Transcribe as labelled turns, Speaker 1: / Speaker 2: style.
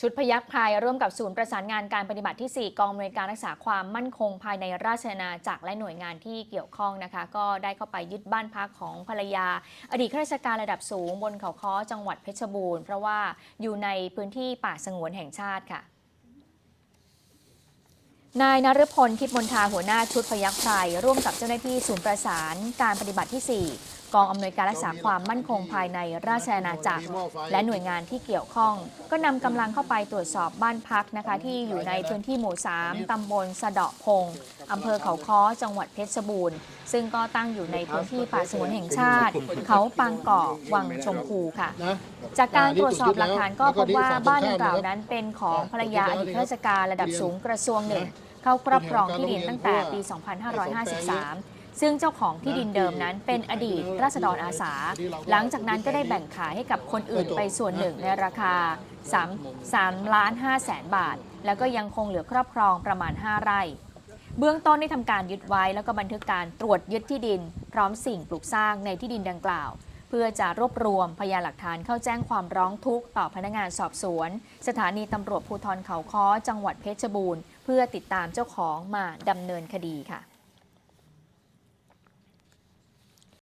Speaker 1: ชุดพยัคฆ์ภัยร่วมกับศูนย์ประสานงานการปฏิบัติที่ 4 กองอำนวยการรักษาความมั่นคงภายในราชอาณาจักรและหน่วยงานที่เกี่ยวข้องนะคะ ก็ได้เข้าไปยึดบ้านพักของภรรยา อดีตข้าราชการระดับสูงบนเขาค้อจังหวัดเพชรบูรณ์เพราะว่าอยู่ในพื้นที่ป่าสงวนแห่งชาติค่ะนายนฤพลทิพมนทาหัวหน้าชุดพยัคฆ์ไพรร่วมกับเจ้าหน้าที่ศูนย์ประสานการปฏิบัติที่ 4 กองอำนวยการรักษาความมั่นคงภายในราชอาณาจักร และหน่วยงานที่เกี่ยวข้อง ก็นำกำลังเข้าไปตรวจสอบบ้านพักนะคะ ที่อยู่ในพื้นที่หมู่ 3 ตำบลสะเดาะพงอำเภอเขาค้อจังหวัดเพชรบูรณ์ซึ่งก็ตั้งอยู่ในพื้นที่ป่าสงวนแห่งชาติ เขาปางก่อวังชมพูค่ะ
Speaker 2: นะ
Speaker 1: จากการตรวจสอบหลักฐานก็พบว่าบ้านดังกล่าวนั้นเป็นของภรรยาอดีตข้าราชการระดับสูงกระทรวงหนึ่งเข้าครอบครองที่ดินตั้งแต่ปี 2553 ซึ่งเจ้าของที่ดินเดิมนั้นเป็นอดีตราษฎรอาสา หลังจากนั้นก็ได้แบ่งขายให้กับคนอื่นไปส่วนหนึ่งในราคา3 3ล้าน5แสนบาท แล้วก็ยังคงเหลือครอบครองประมาณ 5 ไร่ เบื้องต้นได้ทำการยึดไว้แล้วก็บันทึกการตรวจยึดที่ดิน พร้อมสิ่งปลูกสร้างในที่ดินดังกล่าว เพื่อจะรวบรวมพยานหลักฐานเข้าแจ้งความร้องทุกข์ต่อพนักงานสอบสวน สถานีตำรวจภูธรเขาค้อจังหวัดเพชรบูรณ์ เพื่อติดตามเจ้าของมาดำเนินคดีค่ะ